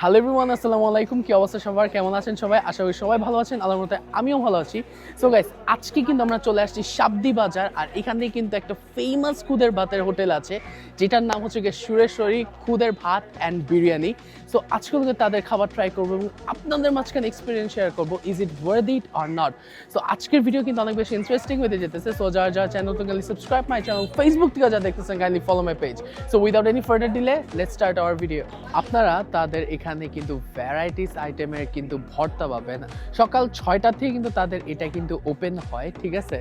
Hello everyone আসসালামু আলাইকুম। কি অবস্থা সবার? কেমন আছেন সবাই? আশা করি সবাই ভালো আছেন। আল্লাহর মতে আমিও ভালো আছি। সো গাইস আজকে কিন্তু আমরা চলে আসছি শাবদি বাজার, আর এখান কিন্তু একটা ফেমাস খুদের ভাতের হোটেল আছে, যেটার নাম হচ্ছে গিয়ে সুরেশ্বরী খুদের ভাত অ্যান্ড বিরিয়ানি। সো আজকে কিন্তু তাদের খাবার ট্রাই করব এবং আপনাদের মাঝখানে এক্সপিরিয়েন্স শেয়ার করব is it worth it or not so আজকের ভিডিও কিন্তু অনেক বেশি ইন্টারেস্টিং হতে যেতেছে। সো যারা যারা চ্যানেল তো গেলে সাবস্ক্রাইব মাই চ্যানেল ফেসবুক থেকে যা দেখতেছেন kindly follow my page so without any further delay let's start our video আপনারা তাদের এখানে কিন্তু ভ্যারাইটিস আইটেমের কিন্তু ভর্তা পাবেন। সকাল ছয়টা থেকে কিন্তু তাদের এটা কিন্তু ওপেন হয়, ঠিক আছে?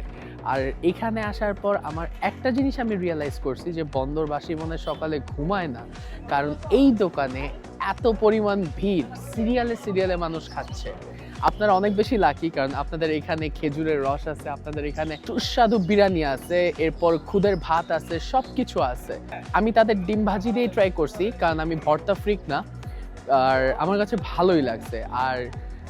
আর এখানে আসার পর আমার একটা জিনিস আমি রিয়েলাইজ করছি যে বন্দরবাসী মনে সকালে ঘুমায় না। কারণ এই দোকানে এত পরিমাণ ভিড় সিরিয়ালে সিরিয়ালে মানুষ খাচ্ছে। আপনারা অনেক বেশি লাকি কারণ আপনাদের এখানে খেজুরের রস আছে, আপনাদের এখানে সুস্বাদু বিরিয়ানি আছে, এরপর খুদের ভাত আছে সব কিছু আছে। আমি তাদের ডিম ভাজি দিয়ে ট্রাই করছি, কারণ আমি ভর্তা ফ্রিক না। আর আমার কাছে ভালোই লাগছে। আর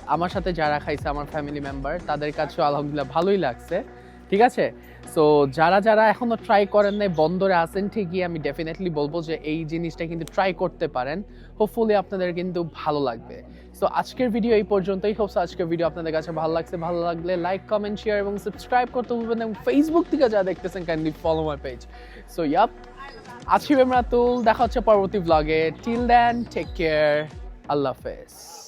আমার সাথে যারা খাইছে, আমার ফ্যামিলি মেম্বার তাদের কাছেও আলহামদুলিল্লাহ ভালোই লাগছে। ঠিক আছে? সো যারা যারা এখনও ট্রাই করেন নাই, বন্দরে আছেন, ঠিকই আমি ডেফিনেটলি বলব যে এই জিনিসটা কিন্তু ট্রাই করতে পারেন। হোপফুলি আপনাদের কিন্তু ভালো লাগবে। সো আজকের ভিডিও এই পর্যন্তই। হোপস আজকের ভিডিও আপনাদের কাছে ভালো লাগছে। ভালো লাগলে লাইক কমেন্ট শেয়ার এবং সাবস্ক্রাইব করতে ভুলবেন এবং ফেসবুক থেকে যা দেখতেছেন kindly follow my page so yep আছি রাতুল। দেখা হচ্ছে পরবর্তী ব্লগে টিল দেন টেক কেয়ার আল্লাহ হাফেজ।